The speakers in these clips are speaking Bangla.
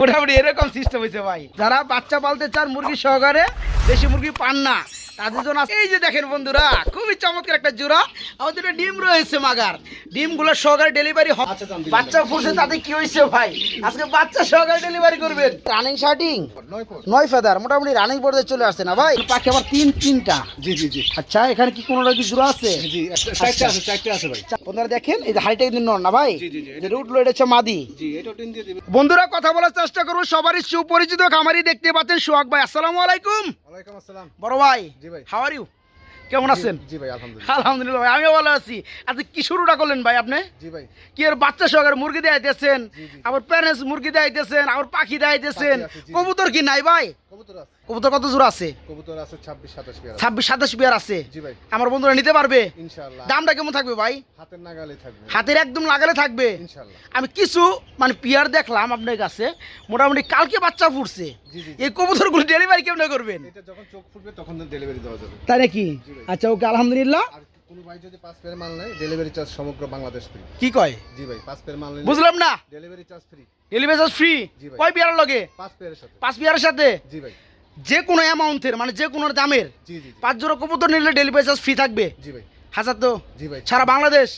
মোটামুটি এরকম সিস্টেম হয়েছে ভাই। যারা বাচ্চা পালতে চান মুরগি সহকারে দেশি মুরগি পান না। তাদের জন্য এই যে দেখেন বন্ধুরা খুবই চমৎকার একটা জোড়া। আমাদের ডিম রয়েছে মাগার। ডিমগুলো সহকারে ডেলিভারি হবে আচ্ছা, জান, দিলাম, বাচ্চা ফুলছে তাতে কি হয়েছে ভাই? আজকে বাচ্চা সহকারে ডেলিভারি করবেন। রানিং শার্টিং নয় ফেদার মোটামুটি রানিং পর্যায়ে চলে আসছে না ভাই? পাখি আবার তিন তিনটা। জি জি জি। আচ্ছা এখানে কি কোনো কি জোড়া আছে? জি একটা আছে চারটে আছে ভাই। আপনারা দেখেন এই যে হাইটা কিন্তু নর না ভাই? যে এটা হচ্ছে মাদি। জি এটা টিন দিয়ে দিবেন। বন্ধুরা কথা বলার চেষ্টা করব সবারই সুপরিচিত খামারি দেখতে পাচ্ছেন সোহাগ ভাই। আসসালামু আলাইকুম। ওয়ালাইকুম আসসালাম। বড় ভাই। জি ভাই। হাউ আর ইউ কেমন আছেন? জি ভাই আলহামদুলিল্লাহ। আলহামদুলিল্লাহ ভাই আমিও ভালো আছি। আচ্ছা কি শুরুটা করলেন ভাই আপনি? জি ভাই। কি এর বাচ্চা সহকারে মুরগি দেয় জি। আবার প্যারেন্টস মুরগি দেয়াইতেছেন আবার পাখি দেয় জি। কবুতর কি নাই ভাই? কবুতর কত জোড়া আছে? কবুতর আছে ছাব্বিশ সাতাশ পেয়ার। ছাব্বিশ সাতাশ বিয়ার আছে? জি ভাই। আমার বন্ধুরা নিতে পারবে? ইনশাআল্লাহ। দামটা কেমন থাকবে ভাই? হাতের নাগালে থাকবে। হাতের একদম লাগালে থাকবে? ইনশাআল্লাহ। আমি কিছু মানে পিয়ার দেখলাম আপনার কাছে। মোটামুটি কালকে বাচ্চা ফুটছে। এই কবুতরগুলো ডেলিভারি কেমন করবেন? এটা যখন চোখ ফুটবে তখন ডেলিভারি দেওয়া যাবে। তাই নাকি? আচ্ছা ওকে আলহামদুলিল্লাহ। কোনো ভাই যদি পাঁচ পেয়ার মাল নেয় ডেলিভারি চার্জ সমগ্র বাংলাদেশ ফ্রি কি কয়? জি ভাই পাঁচ পেয়ার মাল নিলে বুঝলাম না। Delivery charge free delivery free কয় পিয়ারের লগে? পাঁচ পেয়ারের সাথে। পাঁচ পিয়ারের সাথে? জি ভাই। যে কোনো অ্যামাউন্টের মানে যে কোনো দামের জি জি জি। পাঁচ জোড়া কবুতর নিলে ডেলিভারি চার্জ ফ্রি থাকবে? জি ভাই। হাজার তো? জি ভাই। সারা বাংলাদেশ?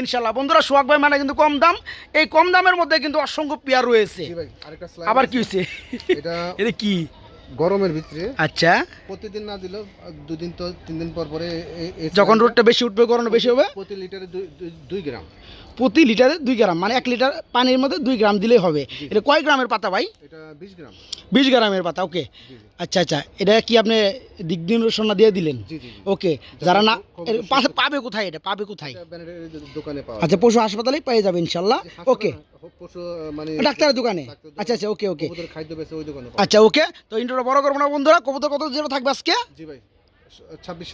ইনশাল্লাহ বন্ধুরা সোহাগ ভাই মানে কিন্তু কম দাম। এই কম দামের মধ্যে কিন্তু অসংখ্য পেয়ার রয়েছে। আবার কি হয়েছে? এটা কি? গরমের ভিতরে। আচ্ছা। প্রতিদিন না দিলেও দুদিন তো তিন দিন পর পরে যখন রোডটা রোদটা বেশি উঠবে গরম বেশি হবে? প্রতি লিটারে দুই গ্রাম। প্রতি লিটারে দুই গ্রাম মানে এক লিটার পানির মধ্যে দুই গ্রাম দিলেই হবে। এটা কয় গ্রামের পাতা ভাই? এটা বিশ গ্রাম। গ্রামের পাতা ওকে। আচ্ছা আচ্ছা এটা কি আপনি দিক নির্দেশনা দিয়ে দিলেন। ওকে যারা না পাশে পাবে কোথায় এটা? পাবে কোথায়? আচ্ছা পশু হাসপাতালেই পেয়ে যাবে ইনশাল্লাহ। ওকে। মানে ডাক্তারের দোকানে? আচ্ছা আচ্ছা ওকে ওকে। আচ্ছা ওকে। তো ইন্টারটা বড় করব না বন্ধুরা? কবুতর কত যেটা থাকবে আজকে? জি ভাই। ছাব্বিশ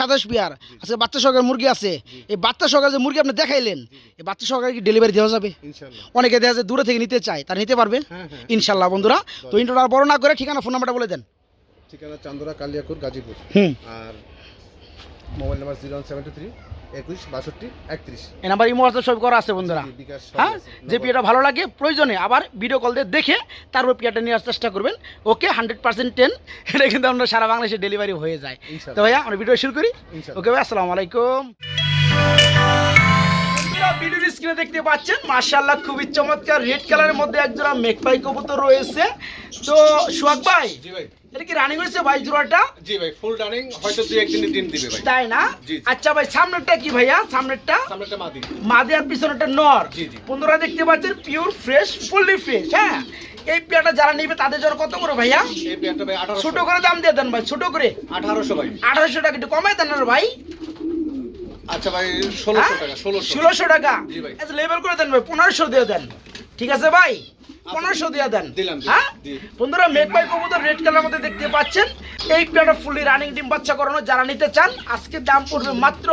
সাতাশ। বিয়ার আজকে বাচ্চা সহকারে মুরগি আছে। এই বাচ্চা সহকারে যে মুরগি আপনি দেখাইলেন এই বাচ্চা সহকারে কি ডেলিভারি দেওয়া যাবে? অনেকে দেখা যায় দূরে থেকে নিতে চায় তারা নিতে পারবে। হ্যাঁ হ্যাঁ। ইনশাল্লাহ বন্ধুরা। তো ইন্টারনাল বড় না করে ঠিকানা ফোন নাম্বারটা বলে দেন। ঠিকানা চান্দুরা কালিয়াকুর গাজীপুর। হুম। আর mobile number zero one seven two three একুশ বাষট্টি একত্রিশ। এই নাম্বার ইমো হোয়াটসঅ্যাপ সব করা আছে বন্ধুরা। জি, বিকাশ সবই হ্যাঁ? যে পিয়াটা ভালো লাগে প্রয়োজনে আবার ভিডিও কল দিয়ে দেখে তারপর পিয়াটা নেওয়ার চেষ্টা করবেন। ওকে হান্ড্রেড পার্সেন্ট টেন এটা কিন্তু আমরা সারা বাংলাদেশে ডেলিভারি হয়ে যায়। তো ভাইয়া আমরা ভিডিও শুরু করি। ওকে ভাই আসসালামু আলাইকুম। ভিডিওর স্ক্রিনে দেখতে পাচ্ছেন মাশাআল্লাহ খুবই চমৎকার রেড কালারের মধ্যে একজোড়া মেকপাই কবুতর রয়েছে। তো সোহাগ ভাই জি ভাই। এটা কি রানিং হয়েছে ভাই জোড়াটা? জি ভাই ফুল রানিং হয়তো দুই একদিনের ডিম দিবে ভাই। তাই না। আচ্ছা ভাই সামনেরটা কি ভাইয়া? সামনেরটা? মাদি। আর নর। বন্ধুরা দেখতে পাচ্ছেন পিওর ফ্রেশ ফুললি ফ্রেশ হ্যাঁ? এই যারা নিবে তাদের জন্য কত করে ভাইয়া? এই ভাই ছোট করে দাম দিয়ে দেন ভাই ছোট করে। আঠারোশো ভাই। টাকা একটু কমাই দেন না ভাই। আচ্ছা ভাই ষোলোশো টাকা ষোলোশো। ষোলোশো টাকা? জি ভাই। আচ্ছা লেবেল করে দেন ভাই পনেরোশো দিয়ে দেন। ঠিক আছে ভাই? পনেরোশো দিয়ে দেন। হ্যাঁ? বন্ধুরা মেঘবাই কবুতর রেড কালার মধ্যে দেখতে পাচ্ছেন। এই পেয়ারটা ফুলি রানিং ডিম বাচ্চা করানো যারা নিতে চান আজকে দাম পড়বে মাত্র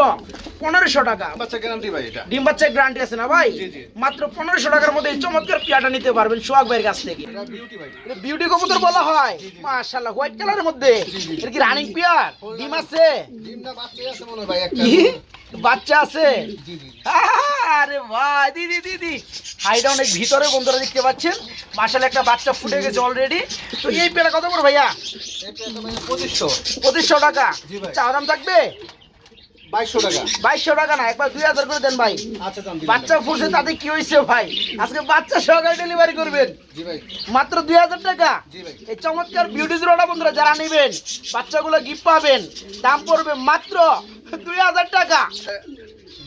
পনেরোশো টাকা। বাচ্চা গ্যারান্টি ভাই এটা। ডিম গ্যারান্টি আছে না ভাই। মাত্র পনেরোশো টাকার মধ্যে এই চমৎকার পিয়াটা নিতে পারবেন সোহাগ ভাইয়ের কাছ থেকে। বিউটি কবুতর বলা হয়। মাশাআল্লাহ হোয়াইট কালারের মধ্যে। কি রানিং পিয়ার ডিম আছে? ডিম না বাচ্চাই আছে মনে ভাই একটা। বাচ্চা আছে? আরে ভাই দিদি দিদি হাইটা অনেক ভিতরে বন্ধুরা দেখতে পাচ্ছেন। মাশাআল্লাহ একটা বাচ্চা ফুটে গেছে অলরেডি তো এই পেয়ারা কত করে ভাইয়া? পঁচিশশো। পঁচিশশো টাকা। চা দাম থাকবে? বাইশশো টাকা। না একবার দুই হাজার করে দেন ভাই। আচ্ছা বাচ্চা ফুটছে তাতে কি হয়েছে ভাই? আজকে বাচ্চা সহকারে ডেলিভারি করবেন। মাত্র দুই হাজার টাকা? এই চমৎকার বিউটি জোড়াটা বন্ধুরা যারা নেবেন বাচ্চাগুলো গিফট পাবেন দাম পড়বে মাত্র দুই হাজার টাকা।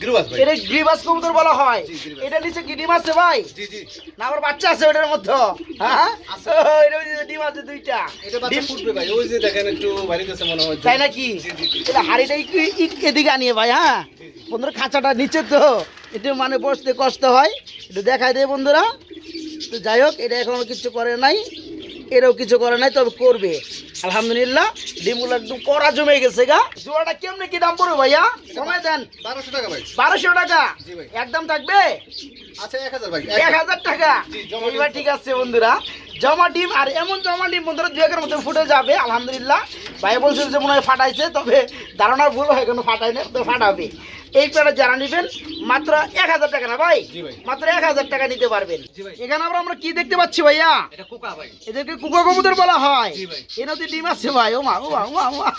গিরুবাস ভাই। এটা গ্রিবাস কবুতর বলা হয়। এটা নিচে কি ডিম আছে ভাই? জি জি। না আমার বাচ্চা আছে ওটার মধ্যে। হ্যাঁ? ও, ডিম আছে দুইটা। এটা বাচ্চা ফুটবে ভাই। ওই যে দেখেন একটু বাইরে মনে হয়। তাই নাকি। এটা হাড়িটা একটু ই- এদিকে আনিয়ে ভাই হ্যাঁ? বন্ধুরা খাঁচাটা নিচে তো। একটু মানে বসতে কষ্ট হয়। একটু দেখাই দেয় বন্ধুরা। তো যাই হোক এটা এখনও কিছু করে নাই। এরাও কিছু করে নাই তবে করবে। আলহামদুলিল্লাহ ডিমগুলো একদম কড়া জমে গেছে গা। জোড়াটা কেমনে কি দাম পড়বে ভাইয়া? সময় দেন। বারোশো টাকা ভাই। বারোশো টাকা? একদম থাকবে? আচ্ছা এক হাজার ভাই। এক হাজার টাকা। ঠিক আছে বন্ধুরা। জমা ডিম আর এমন জমা ডিম বন্ধুরা দু একের মধ্যে ফুটে যাবে আলহামদুলিল্লাহ। ভাই বলছিল যে মনে হয় ফাটাইছে তবে ধারণার ভুল হয় কোনো ফাটাই না তো ফাটাবে। এই পেয়ারটা যারা নেবেন মাত্র এক হাজার টাকা না ভাই? মাত্র এক হাজার টাকা নিতে পারবেন। এখানে আমরা আমরা কি দেখতে পাচ্ছি ভাইয়া? এদেরকে কুকা কবুতর বলা হয়। এ নদী ডিম আছে ভাই ও মা ও মা ও মা,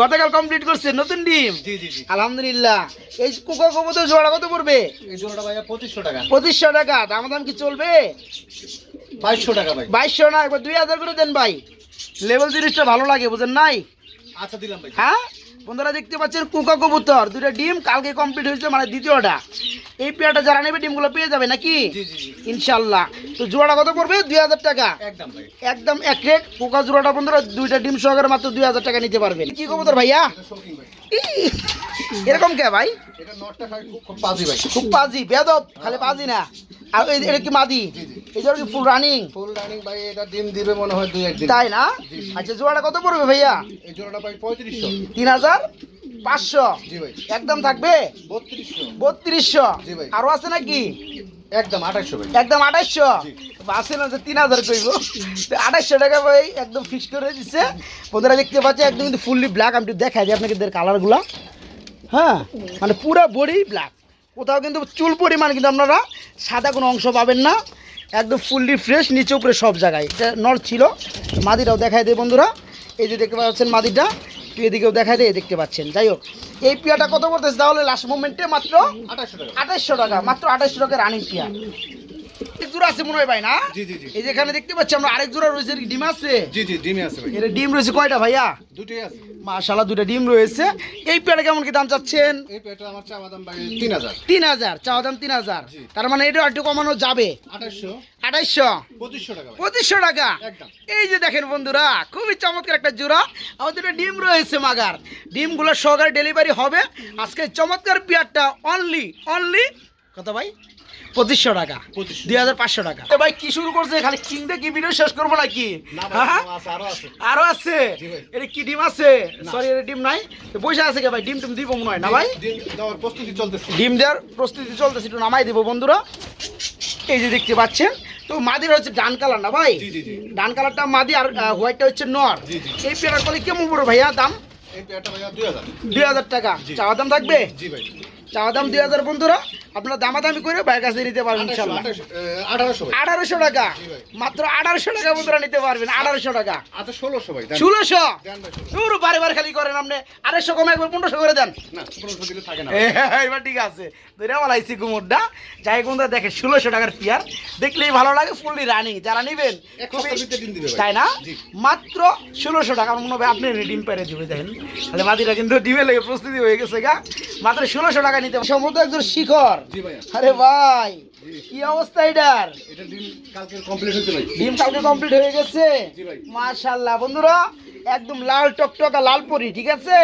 গতকাল কমপ্লিট করছে নতুন ডিম। আলহামদুলিল্লাহ। এই কুকা কবুতর জোড়া কত পড়বে? এই জোড়াটা ভাইয়া পঁচিশশো টাকা। পঁচিশশো টাকা দাম দাম কি চলবে? বাইশশো টাকা ভাই। বাইশশো না একবার দুই হাজার করে দেন ভাই। লেভেল জিনিসটা ভালো লাগে বুঝেন নাই? আচ্ছা দিলাম ভাই। হ্যাঁ? বন্ধুরা দেখতে পাচ্ছেন কুকা কবুতর। দুটো ডিম কালকে কমপ্লিট হয়েছে মানে দ্বিতীয়টা। এই পেয়ারটা যারা নেবে ডিমগুলো পেয়ে যাবে নাকি? ইনশাল্লাহ। তো জোড়াটা কত পড়বে? দুই হাজার টাকা। একদম এক রেট। পোকা জোড়াটা বন্ধুরা দুইটা ডিম সহকারে মাত্র দুই হাজার টাকা নিতে পারবেন। কি কবুতর ভাইয়া? এরকম কে ভাই? খুব খুব পাজি ভাই। খুব বাজি বেদব খালি পাজি না। আর এই- এটা কি মাদি। এই জন্য কি ফুল রানিং ফুল রানিং ভাই এটা ডিম দিবে মনে হয় দুই একদিন। তাই না? আচ্ছা জোড়াটা কত পড়বে ভাইয়া? এই জোড়াটা ভাই পঁয়ত্রিশশো। তিন হাজার? পাঁচশো। একদম থাকবে? বত্রিশশো। আরও আছে নাকি? একদম আঠাশশো একদম। আছে না যে তিন হাজার কইব? আঠাইশশো টাকা ভাই একদম ফিক্স করে দিচ্ছে বন্ধুরা দেখতে পাচ্ছে একদম কিন্তু ফুললি ব্ল্যাক আমি একটু দেখাই দিই আপনাকে কালারগুলো হ্যাঁ? মানে পুরো বডি ব্ল্যাক কোথাও কিন্তু চুল পরিমাণ কিন্তু আপনারা সাদা কোনো অংশ পাবেন না। একদম ফুললি ফ্রেশ নিচে উপরে সব জায়গায়। এটা নর ছিল। মাদিটাও দেখাই দেয় বন্ধুরা। এই যে দেখতে পাচ্ছেন মাদিটা। একটু এদিকেও দেখা দেয় দেখতে পাচ্ছেন। যাই হোক এই পিয়াটা কত করতেছে তাহলে লাস্ট মোমেন্টে মাত্র আঠাশশো টাকা। আঠাশশো টাকা মাত্র আঠাশশো টাকা রানিং পিয়া। জোড়া আছে মনে হয় ভাই না? জি জি জি। এই যেখানে দেখতে পাচ্ছি আমরা আরেক জোড়া রয়েছে ডিম আছে? জি জি ডিমে আছে ভাই। এর ডিম রয়েছে কয়টা ভাইয়া? দুটোই আছে। মাশাল্লাহ দুটা ডিম রয়েছে। এই পেয়ারা কেমন কি দাম চাচ্ছেন? এই পেটা আমার চাওয়া দাম ভাই চাওয়া। তার মানে এটা একটু কমানো যাবে? আঠাশশো। আঠাইশশো পঁচিশশো টাকা এই যে দেখেন বন্ধুরা খুবই চমৎকার একটা জোড়া। আমাদের ডিম রয়েছে মাগার। ডিমগুলো সহকারে ডেলিভারি হবে। আজকে চমৎকার পেয়ারটা অনলি অনলি কত ভাই? পঁচিশশো টাকা। দুই হাজার পাঁচশো টাকা। এ ভাই কি শুরু করছে খালি কিনতে কি? ভিডিও শেষ করব নাকি? হ্যাঁ? আরও আছে। এটা কি ডিম আছে? সরি এটা ডিম নাই। তো পয়সা আছে কে ভাই? ডিম টিম দিব মনে হয় না ভাই? ডিম দেওয়ার প্রস্তুতি চলতেছে। ডিম দেওয়ার প্রস্তুতি চলতেছে একটু নামাই দিব বন্ধুরা। এই যে দেখতে পাচ্ছেন তো মাদির হচ্ছে ডান কালার না ভাই? জি জি জি। ডান কালারটা মাদি আর হোয়াইটটা হচ্ছে নর। জি, জি। এই পেয়ারার কলে কেমন পড়বে ভাইয়া দাম? দুই হাজার। টাকা। চাওয়া দাম থাকবে? জি ভাই। চাওয়া দাম দুই হাজার বন্ধুরা। আপনারা দামাদামি করে বাইরের কাছে নিতে পারবেন ইনশাল্লাহ। আঠারোশো টাকা। মাত্র আঠারোশো টাকা বন্ধুরা নিতে পারবেন আঠারোশো টাকা। আচ্ছা ষোলোশো ভাই ষোলোশো। শুরু বারে বারে খালি করেন আপনি। আড়াইশো কমে একবার পনেরোশো করে দেন। এবার ঠিক আছে। ধরে বলাইছি কুমোরটা। যাই বন্ধুরা দেখে ষোলোশো টাকার পিয়ার। দেখলেই ভালো লাগে ফুললি রানিং যারা নিবেন খুবই তাই না? মাত্র ষোলোশো টাকা। আমার মনে হবে আপনি ডিম পেরে দিবে দেখেন। তাহলে মাদিরা কিন্তু ডিমের লেগে প্রস্তুতি হয়ে গেছে গা। মাত্র ষোলোশো টাকা নিতে সম্ভবত একজন শিখর। আরে ভাই কি অবস্থা এটার? এটা ডিম কালকে কমপ্লিট হয়ে গেছে? মার্শাল্লাহ। বন্ধুরা একদম লাল টকটকা লাল পরি ঠিক আছে?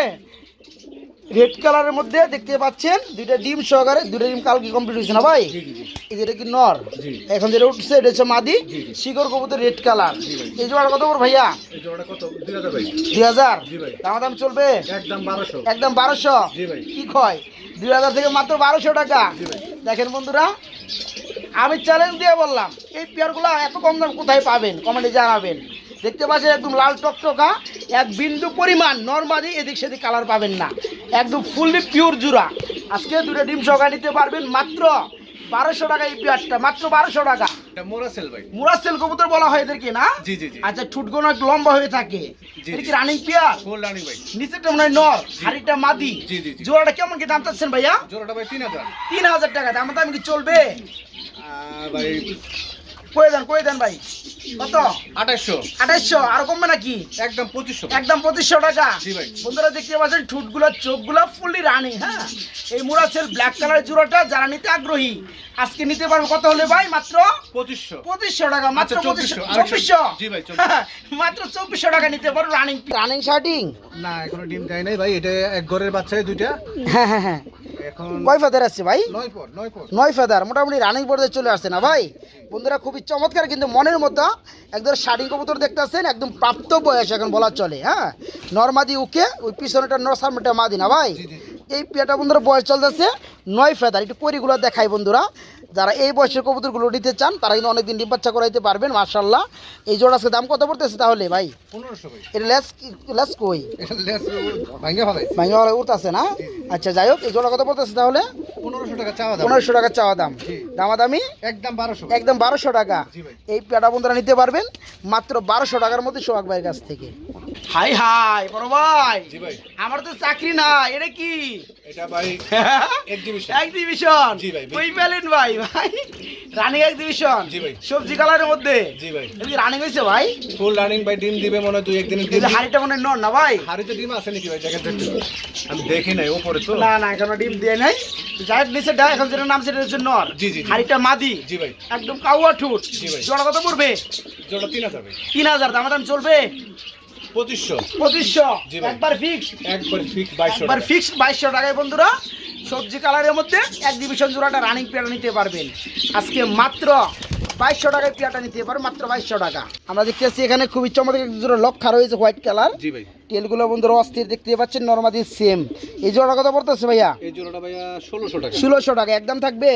রেড কালারের মধ্যে দেখতে পাচ্ছেন দুইটা ডিম সহকারে দুইটা ডিম কালকে কমপ্লিট হয়েছে না ভাই? এই যেটা কি নর। এখন যেটা উঠছে এটা হচ্ছে মাদি। শিকড় কবুতর রেড কালার এই জোড়া কত করে ভাইয়া? দুই হাজার। দাম দাম চলবে? একদম বারোশো। কি কয়? দুই হাজার থেকে মাত্র বারোশো টাকা। দেখেন বন্ধুরা আমি চ্যালেঞ্জ দিয়ে বললাম এই পেয়ারগুলো এত কম দাম কোথায় পাবেন? কমেন্টে জানাবেন। দেখতে পাচ্ছেন একদম লাল টকটকা এক বিন্দু পরিমাণ নর্মালি এদিক সেদিক কালার পাবেন না। একদম ফুললি পিওর জুরা। আজকে দুটো ডিম সকা নিতে পারবেন মাত্র বারোশো টাকা এই পেয়ারটা মাত্র বারোশো টাকা। মুরাসেল কবুতর বলা হয় এদেরকে না? জি জি জি। আচ্ছা ঠুটগুলো একটু লম্বা হয়ে থাকে। এটা কি রানিং পেয়ার ফুল রানিং ভাই। নিচেরটা মনে হয় নর হাড়িটা মাদি। জোড়াটা কেমন কি দাম চাচ্ছেন ভাইয়া? জোড়াটা ভাই তিন হাজার। তিন হাজার টাকা দাম দাম কি চলবে? ভাই কয়ে দেন কয়ে দেন ভাই। কত? আঠাশশো। আঠাইশশো আর কমবে নাকি? একদম পঁচিশশো। একদম পঁচিশশো টাকা। জি ভাই। বন্ধুরা দেখতে পাচ্ছেন ঠুটগুলো চোখগুলো ফুললি রানিং হ্যাঁ? এই মুরাসেল ব্ল্যাক কালারের জোড়াটা যারা নিতে আগ্রহী আজকে নিতে পারবে কত হলে ভাই? মাত্র পঁচিশশো। পঁচিশশো টাকা মাত্র আচ্ছা, পঁচিশশো চব্বিশশো জি ভাই, 2400 মাত্র চব্বিশশো টাকা নিতে পারো রানিং রানিং শার্টিং না এখনও ডিম দেয় নাই ভাই এটা এক ঘরের বাচ্চাই দুইটা। হ্যাঁ হ্যাঁ হ্যাঁ। কয় ফেদার আছে ভাই? নয় ফেদার মোটামুটি রানিং বোর্ডে চলে আসছে না ভাই? বন্ধুরা খুবই চমৎকার কিন্তু মনের মতো একদম শাড়ি কবুতর দেখতে আসছেন একদম প্রাপ্ত বয়স এখন বলা চলে হ্যাঁ? নর্মাদি উকে ওই পিছনেটা নর সামনেটা মাদি না ভাই। এই পেটা বন্ধুরা বয়স চলতেছে নয় ফেদার একটু করিগুলো দেখাই বন্ধুরা। যারা এই বয়সের কবুতরগুলো নিতে চান তারা কিন্তু অনেকদিন ডিম বাচ্চা করাইতে পারবেন মার্শাল্লাহ এই জোড়া আজকে দাম কত পড়তেছে তাহলে ভাই? এটা লেস কি- লেস কই? ভাঙ্গে ভাঙা উঠতেছে না? আচ্ছা যাই হোক এই জোড়া কত পড়তেছে তাহলে? পনেরোশো টাকা চাওয়া দাম। দামাদামি? একদম বারোশো। একদম বারোশো টাকা। এই পেটা বন্ধুরা নিতে পারবেন মাত্র বারোশো টাকার মধ্যে সোহাগ ভাইয়ের কাছ থেকে। হাই হাই বড় ভাই। আমার তো চাকরি না এটা কি? এটা ভাই এক্সিবিশন এক্সিবিশন জি ভাই, ওই পেলেন ভাই ভাই। রানিং এক্সিবিশন সবজি কালারের মধ্যে? জি ভাই। এটা কি রানিং হয়েছে ভাই? ফুল রানিং ভাই ডিম দিবে মনে হয় দুই একদিনের এই ডিম যে হাড়িটা মনে হয় না ভাই? হাড়িতে ডিম আছে নাকি ভাই? দেখেন আমি দেখি নাই উপরে তো। না না এখনও ডিম দিয়ে নাই। যাই নিচে ডাক এখন যেটা নাম সেটা হচ্ছে নর। জি, জি, জি। হাড়িটা মাদি। জি ভাই। একদম কাউয়া ঠুট। জি ভাই। জোড়া কত পড়বে? জোড়া তিন হাজার তিন হাজার দাম দাম চলবে? পঁচিশশো। পঁচিশশো। জি একবার ফিক্স একবার ফিক্স বাইশশো একবার ফিক্স বাইশশো টাকায় বন্ধুরা সবজি কালারের মধ্যে এক ডিভিশন জোড়াটা রানিং পেয়ারা নিতে পারবেন। আজকে মাত্র বাইশশো টাকায় নিতে পারবেন মাত্র বাইশশো টাকা। আমরা দেখতেছি এখানে খুবই চমৎকার জোড়া লক্ষা রয়েছে হোয়াইট কালার জি ভাই। তেলগুলো বন্ধুরা অস্থির দেখতে পাচ্ছেন নর্মাদি সেম এই জোড়া কত পড়তেছে ভাইয়া? এই জোড়াটা ভাইয়া ষোলোশো টাকা। ষোলোশো টাকা একদম থাকবে?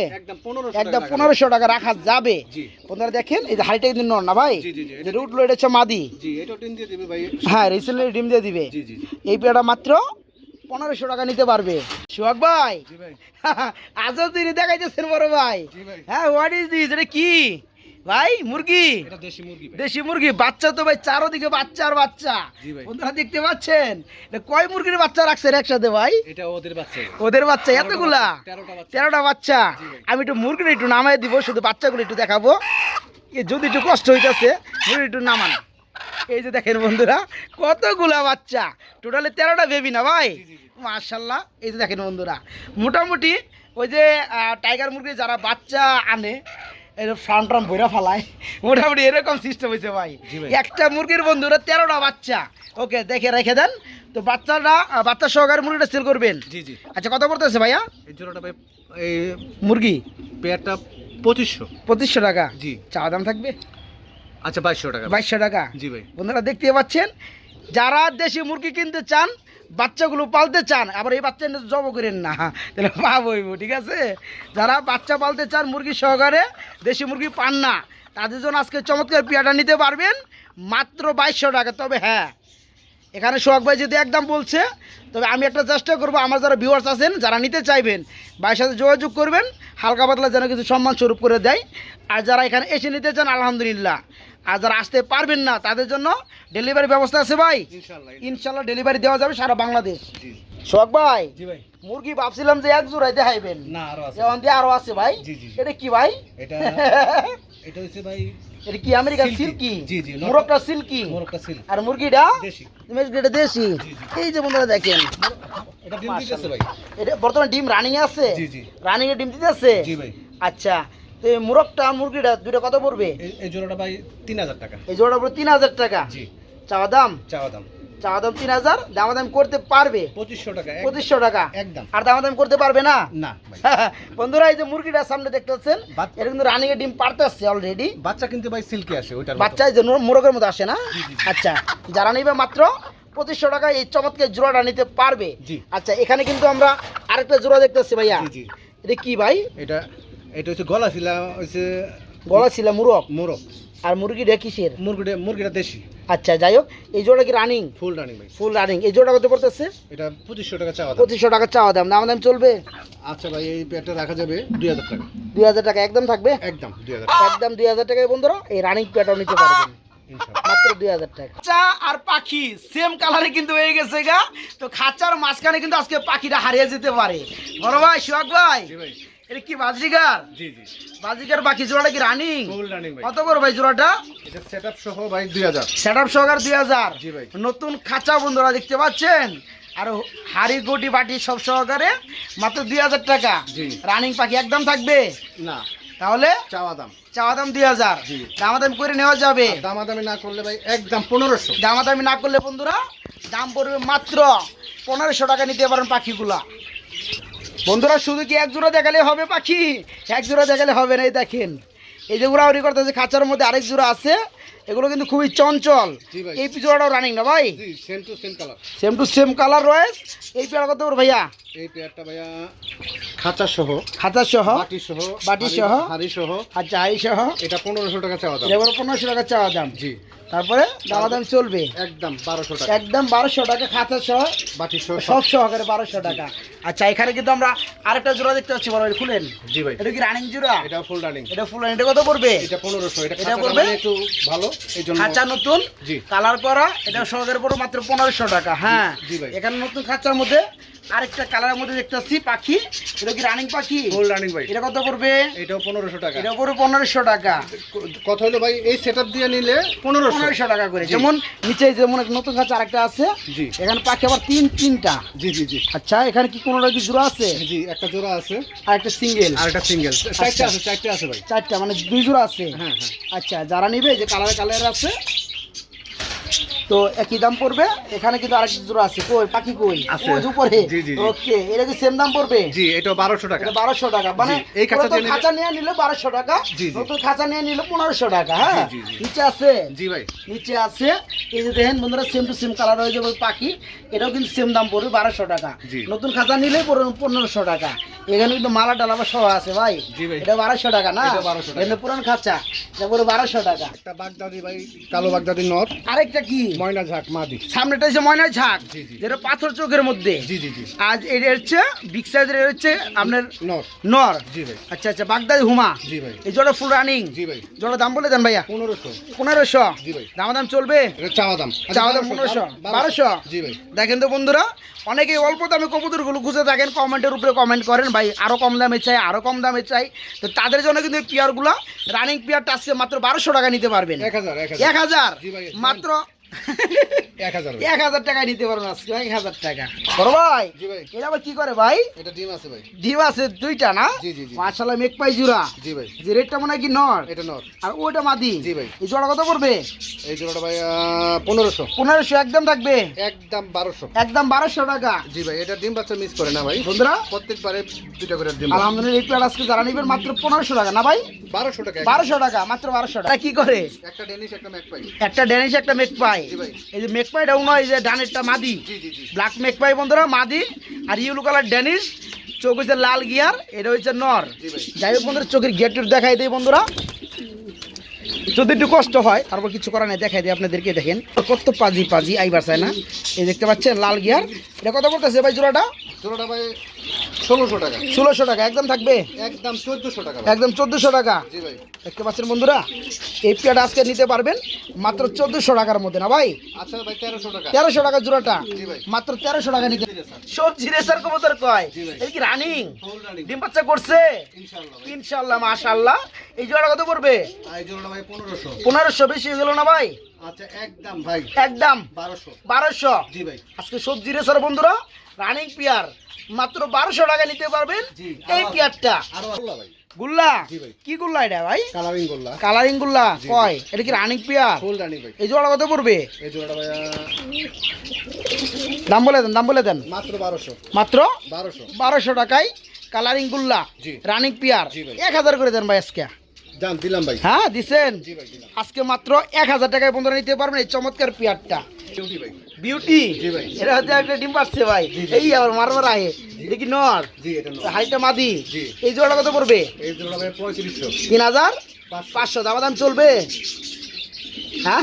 একদম পনেরোশো টাকা রাখা। যাবে। জি। বন্ধুরা দেখেন এই যে হাড়িটা কিন্তু নর না ভাই? জি, জি, জি। যেটা উঠল এটা হচ্ছে মাদি। জি এটা টিন দিয়ে দিবে ভাই। হ্যাঁ রিসেন্টলি ডিম দিয়ে দিবে। জি জি জি। এই পেয়ারটা মাত্র পনেরোশো টাকা নিতে পারবে। সোহাগ ভাই? আজও তিনি দেখাইতেছেন বড় ভাই। ভাই। হ্যাঁ হোয়াট ইজ দিস এটা কি? ভাই মুরগি? দেশি মুরগি মুরগি বাচ্চা তো ভাই চারোদিকে বাচ্চা আর বাচ্চা। বন্ধুরা দেখতে পাচ্ছেন? কয় মুরগির বাচ্চা রাখছেন একসাথে ভাই? এটা ওদের বাচ্চা ওদের বাচ্চা এতগুলা? তেরোটা বাচ্চা। আমি একটু মুরগিটা একটু নামাই দিব শুধু বাচ্চাগুলো একটু দেখাবো। এ যদি একটু কষ্ট হইতেছে মুরগি একটু নামান। এই যে দেখেন বন্ধুরা কতগুলা বাচ্চা? টোটালি তেরোটা বেবি না ভাই। মার্শাল্লাহ এই যে দেখেন বন্ধুরা মোটামুটি ওই যে আহ, টাইগার মুরগি যারা বাচ্চা আনে ফার্ম টার্ম বইরা ফালায় মোটামুটি এরকম সিস্টেম হয়েছে ভাই। একটা মুরগির বন্ধুরা তেরোটা বাচ্চা। ওকে দেখে রেখে দেন। তো বাচ্চাটা বাচ্চা সহকারে মুরগিটা সেল করবেন। জি জি। আচ্ছা কত পড়তেছে ভাইয়া? এই জোড়াটা ভাই এই মুরগি? পেয়ারটা পঁচিশশো। পঁচিশশো টাকা। জি। চা দাম থাকবে? আচ্ছা বাইশশো টাকা। বাইশশো টাকা। জি ভাই। বন্ধুরা দেখতে পাচ্ছেন? যারা দেশি মুরগি কিনতে চান বাচ্চাগুলো পালতে চান, আবার এই বাচ্চা জব করেন না। তাহলে পাব হইব ঠিক আছে? যারা বাচ্চা পালতে চান, মুরগি সহকারে দেশি মুরগি পান না, তাদের জন্য আজকে চমৎকার পিয়াটা নিতে পারবেন, মাত্র বাইশশো টাকা। তবে হ্যাঁ এখানে সোহাগ ভাই যদি একদম বলছে, তবে আমি একটা চেষ্টা করব, আমার যারা ভিউয়ার্স আছেন, যারা নিতে চাইবেন, ভাইয়ের সাথে যোগাযোগ করবেন, হালকা পাতলা যেন কিছু সম্মান স্বরূপ করে দেয়। আর যারা এখানে এসে নিতে চান, আলহামদুলিল্লাহ। আর যারা আসতে পারবেন না তাদের জন্য ডেলিভারি ব্যবস্থা আছে ভাই। ইনশাল্লাহ ডেলিভারি দেওয়া যাবে সারা বাংলাদেশ। শখ ভাই মুরগি ভাবছিলাম যে এক জোড়াই দেখাইবেন। না আরও আছে। দিয়ে আরও আছে ভাই। এটা কি ভাই? এটা এটা হচ্ছে ভাই এটা কি আমেরিকান সিল্কি। মুরগটা সিল্কি? আর মুরগিটা? দেশি। এই যে বন্ধুরা দেখেন। এটা ডিম বর্তমানে রানিং আছে? রানিং এ ডিম জি ভাই। আচ্ছা। তো এই মুরগটা মুরগিটা দুইটা কত পড়বে? এই জোড়াটা ভাই তিন হাজার টাকা। এই জোড়া পড়বে তিন হাজার টাকা। জি। চাওয়া দাম? চাওয়া দাম। চাওয়া দাম তিন হাজার দামাদাম করতে পারবে? পঁচিশশো টাকা পঁচিশশো টাকা। একদম। আর দামাদাম করতে পারবে না? না বন্ধুরা এই যে মুরগিটা সামনে দেখতে পাচ্ছেন এটা কিন্তু রানিং এ ডিম পারতে আসছে অলরেডি বাচ্চা কিন্তু ভাই সিল্কি আসে ওইটার মতো। বাচ্চা এই যে মোরগের মতো আসে না। আচ্ছা যারা নিবে মাত্র পঁচিশশো টাকা এই চমৎকার জোড়াটা নিতে পারবে। আচ্ছা এখানে কিন্তু আমরা আরেকটা জোড়া দেখতেছি ভাইয়া। জি জি। এটা কি ভাই? এটা এটা হচ্ছে গলা শিলা হচ্ছে গলা ছিল মুরগ? মোরগ। আর মুরগিটা কিসের? মুরগিটা মুরগিটা দেশি। আচ্ছা যাই হোক এই জোড়া কি রানিং ফুল রানিং ভাই। ফুল রানিং এই জোড়া কত পড়তেছে? এটা পঁচিশশো টাকা চাওয়া দাম। পঁচিশশো টাকা চাওয়া দাম। দাম দাম চলবে? আচ্ছা ভাই এই পেয়ারটা রাখা যাবে দুই হাজার টাকা। দুই হাজার টাকা একদম থাকবে? একদম দুই হাজার একদম দুই হাজার টাকায় বন্ধুরা এই রানিং পেটাও নিতে পারবেন। মাত্র দুই হাজার টাকা। খাঁচা আর পাখি সেম কালারে কিন্তু হয়ে গেছে গা। তো খাঁচার মাঝখানে কিন্তু আজকে পাখিটা হারিয়ে যেতে পারে। বড় ভাই সোহাগ ভাই। এটা কি বাজরিগার জি জি। বাজিকার পাখি জোড়াটা কি রানিং? ফুল রানিং ভাই। কত করে ভাই জোড়াটা? এটা সেট আপ সহ ভাই দুই হাজার। সেট আপ সহকার দুই হাজার। জি ভাই। নতুন খাঁচা বন্ধুরা দেখতে পাচ্ছেন? আর হাড়ি গুটি বাটি সব সহকারে মাত্র দুই হাজার টাকা। জি। রানিং পাখি একদম থাকবে? না। তাহলে? চাওয়া দাম। চাওয়া দাম দুই হাজার। দামাদামি করে নেওয়া যাবে? দামাদামি না করলে ভাই একদম পনেরোশো। দামাদামি না করলে বন্ধুরা দাম পড়বে মাত্র পনেরোশো টাকা নিতে পারেন পাখিগুলা। বন্ধুরা শুধু কি এক জোড়া দেখালে হবে পাখি? এক জোড়া দেখালে হবে না এই দেখেন। এই যে উড়াউড়ি করতেছে খাঁচার মধ্যে আরেক জোড়া আছে। এগুলো কিন্তু খুবই চঞ্চল। এই জোড়াটাও রানিং না ভাই? Same to same colour same to same colour রয়েছে। এই পেয়ারা কত করে ভাইয়া? এই পেয়ারটা ভাইয়া খাঁচা সহ খাঁচা সহ বাটি সহ বাটি সহ। হাড়ি সহ আচ্ছা আই সহ এটা পনেরোশো টাকা চাওয়া দাম। এবার পনেরোশো টাকা চাওয়া দাম। জি। তারপরে দামা দাম চলবে। একদম বারোশো টাকা। একদম বারোশো টাকা খাঁচা সহ বাটি সব। সহকারে বারোশো টাকা। আচ্ছা এখানে কিন্তু আমরা আরেকটা জোড়া দেখতে পাচ্ছি বড় ভাই, খুলেন। জি ভাই। এটা কি রানিং জোড়া? এটা ফুল রানিং এটা ফুল রানিং এটা কত পড়বে? এটা পনেরোশো এটা এটা পড়বে? মানে একটু ভালো এই জন্য খাঁচা নতুন জি। কালার করা এটা সহকারে পড়বে মাত্র পনেরোশো টাকা হ্যাঁ। জি ভাই। এখানে নতুন খাঁচার মধ্যে আরেকটা কালারের মধ্যে দেখতেছি পাখি। এটা কি রানিং পাখি? ফুল রানিং ভাই এটা কত পড়বে? এটাও পনেরোশো টাকা। এটা পড়বে পনেরোশো টাকা। কথা হলো ভাই? এই সেট দিয়ে নিলে পনেরোশো। পনেরোশো টাকা করে। যেমন নিচে যেমন নতুন খাঁচা আরেকটা আছে জি। এখানে পাখি আবার তিন তিনটা। জি জি জি। আচ্ছা এখানে কি কোনোটা কি জোড়া আছে? জি একটা জোড়া আছে। আর একটা সিঙ্গেল আর একটা সিঙ্গেল চারটে আছে চারটে আছে ভাই। চারটা মানে দুই জোড়া আছে? হ্যাঁ হ্যাঁ। আচ্ছা যারা নিবে যে কালার কালার আছে তো একই দাম পড়বে? এখানে কিন্তু আরেক জোড়া আছে। কই? পাখি কই? আছে। উপরে। ওকে এটা কি সেম দাম পড়বে? জি এটাও বারোশো টাকা। এটা বারোশো টাকা। মানে এই খাঁচা নিলে- খাঁচা নিয়ে নিলে বারোশো টাকা জি, জি। নতুন খাঁচা নিয়ে নিলে পনেরোশো টাকা হ্যাঁ। নিচে আছে? জি ভাই। নিচে আছে। এই যে দেখেন বন্ধুরা সেম টু সেম কালার হয়ে যাবে পাখি। এটাও কিন্তু সেম দাম পড়বে বারোশো টাকা। নতুন খাঁচা পড়বে পনেরোশো টাকা। এখানে কিন্তু মালা টালা বা সহ আছে ভাই। জি ভাই। এটা বারোশো টাকা না? এটা 1200 টাকা। এটা পুরান খাঁচা এটা পড়বে বারোশো টাকা। একটা বাগদাদি ভাই কালো বাগদাদি নর। আরেকটা কি? ময়না ঝাঁক মাদি সামনেটা হচ্ছে ময়না ঝাঁক। যেটা পাথর চোখের মধ্যে। জি জি জি। আজ এটা হচ্ছে বিগ সাইজের হচ্ছে আপনার নর। নর। জি ভাই। আচ্ছা আচ্ছা বাগদাদি হুমা। জি ভাই। এই জোড়া ফুল রানিং জি ভাই। জোড়া দাম বলে দেন ভাইয়া। পনেরোশো। পনেরোশো। জি ভাই। দাম দাম চলবে চাওয়া দাম। চাওয়া দাম পনেরোশো। বারোশো। জি ভাই। দেখেন তো বন্ধুরা অনেকেই অল্প দামে কবুতরগুলো খুঁজে থাকেন কমেন্টের উপরে কমেন্ট করেন ভাই আরও কম দামে চাই আরও কম দামে চাই। তো তাদের জন্য কিন্তু এই পেয়ারগুলো রানিং পেয়ারটা আজকে মাত্র বারোশো টাকা নিতে পারবেন। এক হাজার। মাত্র এক হাজার ভাই। এক হাজার টাকায় নিতে পারবেন আজকে এক হাজার টাকা। বড় ভাই। এটা আবার কি করে ভাই? এটা ডিম আছে ভাই। ডিম আছে দুইটা না? জি জি জি। মার্শাল্লাহ মেঘ পাই জুরা জি ভাই। যে রেটটা মনে হয় কি নর? এটা নর। আর ওইটা মাদি? জি ভাই। এই জোড়া কত পড়বে? এই জোড়াটা ভাই পনেরোশো। পনেরোশো একদম থাকবে? একদম বারোশো। একদম বারোশো টাকা। জি ভাই এটা ডিম বাচ্চা মিস করে না ভাই। বন্ধুরা? প্রত্যেকবারে দুটা করে ডিম আলহামদুলিল্লাহ এই পেয়ার আজকে যারা নিবেন মাত্র পনেরোশো টাকা না ভাই? বারোশো টাকা। বারোশো টাকা মাত্র বারোশো টাকা। কি করে? একটা ডেনিশ একটা ম্যাক পাই একটা ড্যানিশ একটা মেক পাই ভাই। এই যে মেক পাইটাও নয় যে ডানেরটা মাদি। ব্ল্যাক মেক পাই বন্ধুরা মাদি আর ইউলো কালার ড্যানিশ। চোখ হচ্ছে লাল গিয়ার এটা হচ্ছে নর। যাই হোক বন্ধুরা চোখের গেট দেখাই দিই বন্ধুরা। যদি একটু কষ্ট হয় তারপর কিছু করার নেই দেখাই দিই আপনাদেরকে দেখেন। কত পাজি পাজি আইবার চায় না। এই দেখতে পাচ্ছেন লাল গিয়ার। এটা কত বলতেছে ভাই জোড়াটা? জোড়াটা ভাই ষোলোশো টাকা। ষোলোশো টাকা একদম থাকবে? একদম চোদ্দশো টাকা একদম চোদ্দোশো টাকা? দেখতে পাচ্ছেন বন্ধুরা এই আজকে নিতে পারবেন মাত্র চোদ্দোশো টাকার মধ্যে না ভাই? আচ্ছা ভাই তেরোশো টাকা। তেরোশো টাকা জোড়াটা? মাত্র তেরোশো টাকা নিতে সবজি রেসার কবুতর কয়? এই কি রানিং? ডিম বাচ্চা করছে? ইনশাল্লাহ মাশাল্লাহ এই জোড়া কত পড়বে? জোড়াটা পনেরোশো। পনেরোশো বেশি হয়ে গেল না ভাই? আচ্ছা একদম ভাই। একদম। বারোশো। বারোশো? জি ভাই। আজকে সবজি রেসার বন্ধুরা রানিং পেয়ার মাত্র বারোশো টাকা নিতে পারবেন এই পেয়ারটা গুল্লা কি গুল্লা এটা ভাই? কালারিং করলা কালারিং গুল্লা? কয়? এটা কি রানিং পেয়ার ফুল রানিং ভাই এই জোড়া কত পড়বে? এই জোড়াটা ভাই দাম বলে দেন দাম বলে দেন। মাত্র বারোশো। মাত্র? বারোশো। বারোশো টাকায় কালারিং গুল্লা রানিং পিয়ার এক হাজার করে দেন ভাই আজকে। দিলাম ভাই। হ্যাঁ দিছেন? জি ভাই দিলাম। আজকে মাত্র এক হাজার টাকায় বন্ধুরা নিতে পারবেন এই চমৎকার পিয়ারটা বিউটি এটা হচ্ছে একটা ডিম পাচ্ছে ভাই। এই আবার মারবার আহে। দেখি নর। হাইটা মাদি। এই জোড়াটা কত পড়বে? তিন হাজার পাঁচশো। পাঁচশো। দাম দাম চলবে? হ্যাঁ?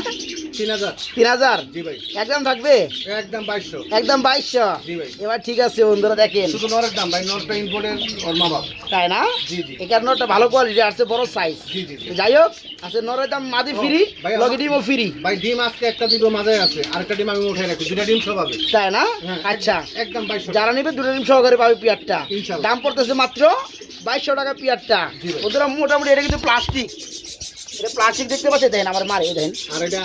তিন হাজার। তিন হাজার? জি ভাই। একদম থাকবে? একদম বাইশশো। একদম বাইশশো? জি ভাই। এবার ঠিক আছে বন্ধুরা দেখেন। শুধু নরের দাম ভাই নরটা ইম্পোর্টের ওর মা বাপ। তাই না? জি জি। এখানে নটা ভালো কোয়ালিটি আছে বড় সাইজ জি জি জি। যাই হোক আছে নরের দাম মাদি ফ্রি লগে ডিমও ফ্রি ভাই ডিম আজকে একটা দিব মাজায় আছে। আরেকটা ডিম আমি উঠে রাখি দুটা ডিম সব হবে তাই না? হ্যাঁ, আচ্ছা। একদম বাইশশো। যারা নিবে দুটো ডিম সহকারে পাবে পিয়ারটা দাম পড়তেছে মাত্র বাইশশো টাকা পিয়ারটা ওদের মোটামুটি এটা কিন্তু প্লাস্টিক এটা প্লাস্টিক দেখতে পাচ্ছি দেখেন আমার মারে এই দেখেন।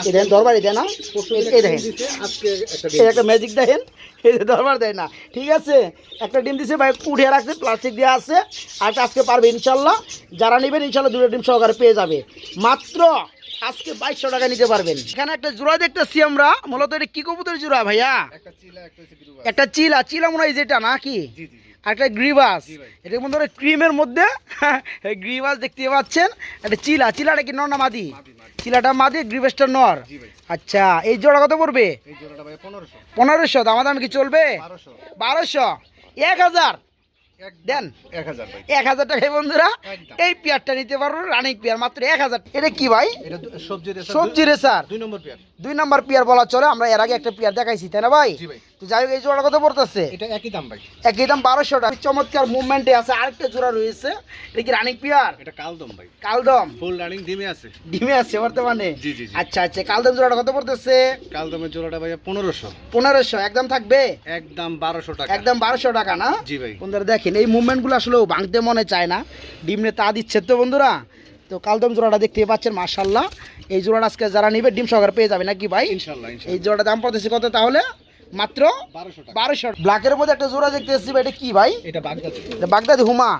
এই দেখেন দরবারি দেয় না এই- দিন এই দেখেন। এই একটা ম্যাজিক দেখেন এই যে দরবার দেয় না। ঠিক আছে একটা ডিম দিছে ভাই উঠে রাখছে প্লাস্টিক দেওয়া আছে। আর আজকে পারবে ইনশাল্লাহ। যারা নেবেন ইনশাল্লাহ দুটো ডিম সহকারে পেয়ে যাবে। মাত্র আজকে বাইশশো টাকা নিতে পারবেন। এখানে একটা জোড়া দেখতেছি আমরা। মূলত এটা কি কবুতর জোড়া ভাইয়া? একটা চিলা একটা চিলা চিলা মনে হয় যেটা নাকি? একটা গ্রিবাস। এটা বন্ধুরা ক্রিমের মধ্যে এই গ্রিবাস দেখতে পাচ্ছেন। একটা চিলা চিলাটা কি নর না মাদি। চিলাটা মাদি গ্রিবাসটা নর। আচ্ছা এই জোড়া কত পড়বে? পনেরোশো। দামা দাম কি চলবে? বারোশো। এক হাজার। দেন। এক হাজার টাকায় বন্ধুরা এই পেয়ারটা নিতে পারব রানিং পেয়ার মাত্র এক হাজার। এটা কি ভাই? সবজি রেসার। দুই নম্বর পেয়ার। দুই নাম্বার পেয়ার বলা চলে আমরা এর আগে একটা পেয়ার দেখাইছি তাই না ভাই? তো যাই হোক এই জোড়া কত পড়তেছে? এটা একই দাম ভাই। একই দাম বারোশো টাকা। চমৎকার মুভমেন্টে আছে আরেকটা জোড়া রয়েছে। এটা কি রানিং পেয়ার? এটা কালদম ভাই। কালদম। ফুল রানিং ডিমে আছে। ডিমে আছে বর্তমানে। আচ্ছা আচ্ছা কালদম জোড়াটা কত পড়তেছে? কালদমের জোড়াটা ভাই পনেরোশো। পনেরোশো একদম থাকবে? একদম বারোশো টাকা। একদম বারোশো টাকা না? জি ভাই। বন্ধুরা দেখেন এই মুভমেন্টগুলো আসলে ভাঙতে মনে চায় না। ডিমে তা দিচ্ছে তো বন্ধুরা। তো কালদম জোড়াটা দেখতে পাচ্ছেন মার্শাল্লাহ এই জোড়াটা আজকে যারা নিবে ডিম সহকারে পেয়ে যাবে নাকি ভাই? এই জোড়াটা দাম পড়তেছে কত তাহলে? মাত্র বারোশো বারোশো। ব্ল্যাকের মধ্যে একটা জোড়া দেখতে এসেছি ভাই, এটা কি ভাই? এটা বাগদাদি। বাগদাদি হুমা।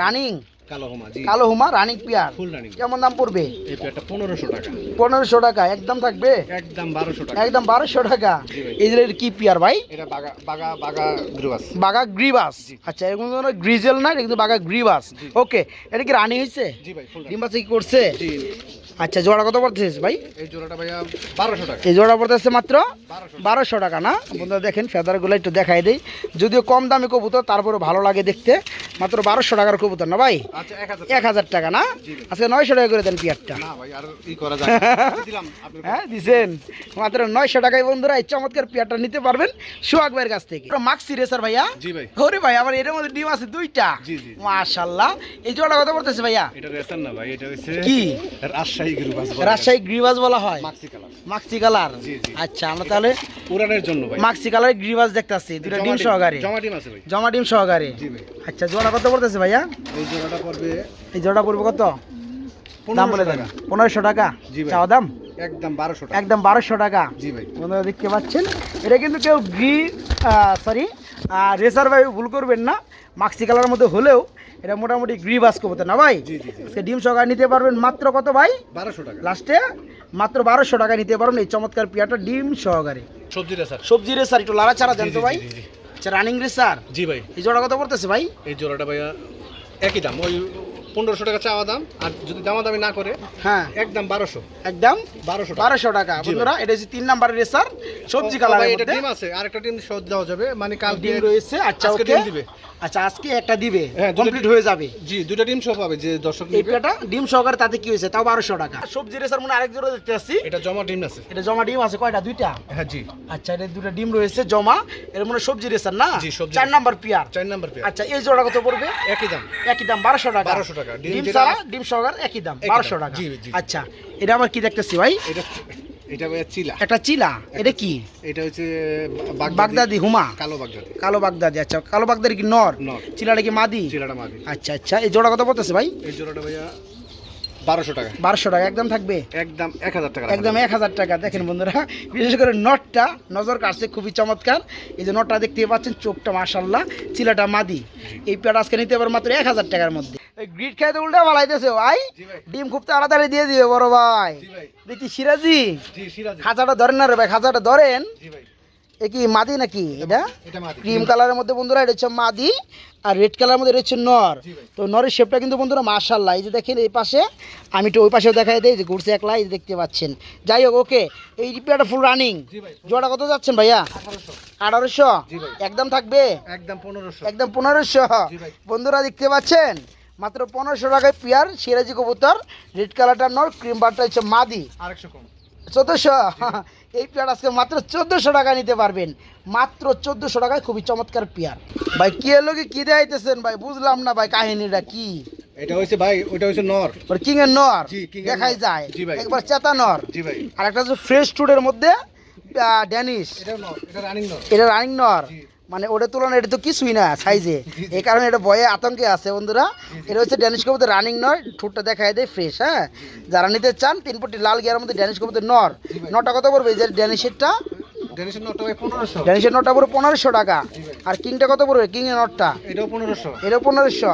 রানিং কালো হোমা জি। কালো হুমা রানিং পিয়ার। Full running. কেমন দাম পড়বে? এই পেয়ারটা পনেরোশো টাকা। পনেরোশো টাকা একদম থাকবে? একদম বারোশো টাকা। একদম বারোশো টাকা। জি এই যে কি পিয়ার ভাই? এটা বাগা বাগা বাগা গ্রুয়াস বাগা গ্রিবাস। আচ্ছা এরকম গ্রিজেল না কিন্তু বাগা গ্রিবাস। ওকে এটা কি রানি হয়েছে? জি ভাই ফুল ডিম কি করছে? জি। আচ্ছা জোড়া কত পড়তেছে ভাই? এই জোড়াটা ভাইয়া বারোশো টাকা। এই জোড়া পড়তেছে মাত্র বারোশো। বারোশো টাকা না? বন্ধুরা দেখেন ফেদারগুলো একটু দেখাই দেই। যদিও কম দামে কবুতর তারপরে ভালো লাগে দেখতে। মাত্র বারোশো টাকার কবুতর না ভাই? আচ্ছা এক হাজার এক হাজার টাকা না? আজকে নয়শো টাকা করে দেন পিয়ারটা না ভাই আর ই করা যায় দিলাম হ্যাঁ দিছেন। মাত্র নয়শো টাকায় বন্ধুরা এই চমৎকার পিয়ারটা নিতে পারবেন সোহাগ ভাইয়ের কাছ থেকে। মাক্সি রেসার ভাইয়া? জি ভাই। আমার এর মধ্যে ডিম আছে দুইটা। জি, জি, জি। মাশাল্লাহ এই জোড়া কত পড়তেছে ভাইয়া? এটা রেসার না ভাই এটা হচ্ছে কি? রাজশাহী গ্রুপাস রাজশাহী গ্রিবাস বলা হয়? মাক্সি কালার মাক্সি কালার জি, জি। আচ্ছা আমরা তাহলে উড়ানের জন্য ভাই। মাক্সি কালারের গ্রিবাস দেখতাছি দুটো ডিম সহকারে। জমা ডিম আছে ভাই। জমা ডিম সহকারে। জি ভাই। আচ্ছা জোড়া কথা পড়তেছে ভাইয়া? এই জোড়াটা পড়বে এই জোড়া পড়বে কত? দাম বলে দেন। পনেরোশো টাকা? জি চাওয়া দাম? একদম বারোশো টাকা। একদম বারোশো টাকা। জি ভাই। বন্ধুরা দেখতে পাচ্ছেন? এটা কিন্তু কেউ গ্রি সরি রেসার ভাই ভুল করবেন না। মাক্সি কালারের মধ্যে হলেও এটা মোটামুটি গ্রি বাস করতে না ভাই? জি জি জি। আজকে ডিম সহকারে নিতে পারবেন মাত্র কত ভাই? বারোশো টাকা। লাস্টে মাত্র বারোশো টাকা নিতে পারবেন এই চমৎকার পিয়াটা ডিম সহকারে। সবজি রেসার সবজি রেসার একটু লাড়া ছাড়া দেন জি, তো ভাই। জি, জি। আচ্ছা রানিং রেসার জি ভাই। এই জোড়া কত পড়তেছে ভাই? এই জোড়াটা ভাইয়া একই দাম ওই পনেরোশো টাকা চাওয়া দাম আর যদি দামা দামি না করে হ্যাঁ। একদম বারোশো। একদম বারোশো বারোশো টাকা। বন্ধুরা এটা হচ্ছে তিন নাম্বারের রেসার সবজি ভাই, এটা ডিম আছে আর একটা ডিম সহজ দেওয়া যাবে। মানে কাল ডিম রয়েছে আচ্ছা ওকে। ডিম দিবে। আচ্ছা আজকে একটা দিবে হ্যাঁ, কমপ্লিট হয়ে যাবে। জি দুটো ডিম সহ পাবে যে দর্শক এই। পেটা ডিম সহকারে তাতে কি হয়েছে? তাও বারোশো টাকা। সবজি রেসার মনে হয় আরেক জোড়া দেখতে আসছি এটা জমা ডিম আছে। এটা জমা ডিম আছে কয়টা? দুইটা? হ্যাঁ জি। আচ্ছা এটা দুটো ডিম রয়েছে জমা। এর মনে হয় সবজি রেসার না? জি, সবজি চার নাম্বার পিয়ার। চার নাম্বার পেয়ার। আচ্ছা এই জোড়া কত পড়বে? একই দাম। একই দাম বারোশো টাকা। 1200 টাকা। ডিম ডিম ছাড়া ডিম সহকারে একই দাম বারোশো টাকা। আচ্ছা এটা আমার কি দেখতেছি ভাই? এটা এটা চিলা। এটা কি? এটা হচ্ছে বাগদাদি। হুমা? কালো বাগদাদি। কালো বাগদাদি আচ্ছা কালো বাগদাদি কি নর। চিলাটা কি মাদি? চিলাটা মাদি। আচ্ছা আচ্ছা এই জোড়া ভাই? এই জোড়াটা ভাইয়া বারোশো টাকা। বারোশো টাকা একদম থাকবে? একদম এক হাজার টাকা একদম এক হাজার টাকা। দেখেন বন্ধুরা বিশেষ করে নটটা নজর কাটছে খুবই চমৎকার। এই যে নটটা দেখতে পাচ্ছেন চোখটা মাশাল্লাহ চিলাটা মাদি। এই পেয়ার আজকে নিতে পারো মাত্র এক হাজার টাকার মধ্যে। গ্রিট খাইতে উল্টা ভালাইতেছে ভাই। ডিম খুব তাড়াতাড়ি দিয়ে দিবে বড় ভাই। দেখি সিরাজি? খাঁচাটা ধরেন না রে ভাই খাঁচাটা ধরেন। এ কি মাদি নাকি এটা ক্রিম কালারের মধ্যে বন্ধুরা এটা হচ্ছে মাদি আর রেড কালারের মধ্যে হচ্ছে নর। তো নরের শেপটা কিন্তু বন্ধুরা মার্শাল্লাহ এই যে দেখেন এই পাশে আমি একটু ওই পাশেও দেখাই দিই যে ঘুরছে একলা এই দেখতে পাচ্ছেন। যাই হোক ওকে এই রিপেয়ারটা ফুল রানিং জোড়া কত যাচ্ছেন ভাইয়া? আঠারোশো। একদম থাকবে? একদম পনেরোশো। একদম পনেরোশো। বন্ধুরা দেখতে পাচ্ছেন? মাত্র পনেরোশো টাকায় পেয়ার সিরাজি কবুতর রেড কালারটা নর ক্রিম বারটা হচ্ছে মাদি। আরেকশো কম। চোদ্দোশো? এই পেয়ার আজকে মাত্র চোদ্দোশো টাকা নিতে পারবেন। মাত্র চোদ্দোশো টাকায় খুবই চমৎকার পেয়ার। ভাই কি এলো কি? দেখাইতেছেন ভাই? বুঝলাম না ভাই কাহিনীটা কি? এটা হচ্ছে ভাই ওটা হচ্ছে নর। ওর কিং এর নর? দেখাই যায়। একবার চেতা নর। জি ভাই। আর একটা হচ্ছে ফ্রেশ ফুডের মধ্যে ড্যানিশ এটা রানিং নর। এটা রানিং নর। মানে ওটার তুলনায় এটা তো কিছুই না সাইজে। এই কারণে এটা ভয়ে আতঙ্কে আছে বন্ধুরা। এটা হচ্ছে ড্যানিশ কবুতর রানিং নয় ঠোঁটটা দেখায় দেয় ফ্রেশ হ্যাঁ? যারা নিতে চান তিন ফুটি লাল গিয়ার মধ্যে ড্যানিশ কবুতর নর। নটা কত বলবে যে ড্যানিশেরটা ড্যানিশের নটটা পুরো পনেরোশো টাকা। আর কিংটা কত পড়বে? কিং এর নটটা? এটাও পনেরোশো। এটাও পনেরোশো?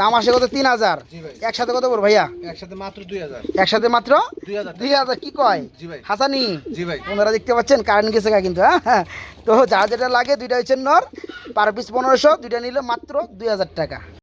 দাম আসে কত? তিন হাজার। একসাথে কত পড়বে ভাইয়া? একসাথে মাত্র দুই হাজার। একসাথে মাত্র দুই হাজার কি কয়? হাসানি। আপনারা দেখতে পাচ্ছেন কারেন্ট গেছে কিন্তু হ্যাঁ হ্যাঁ। তো যা যেটা লাগে দুইটা হচ্ছে নর পার পিস পনেরোশো দুইটা নিলে মাত্র দুই হাজার টাকা।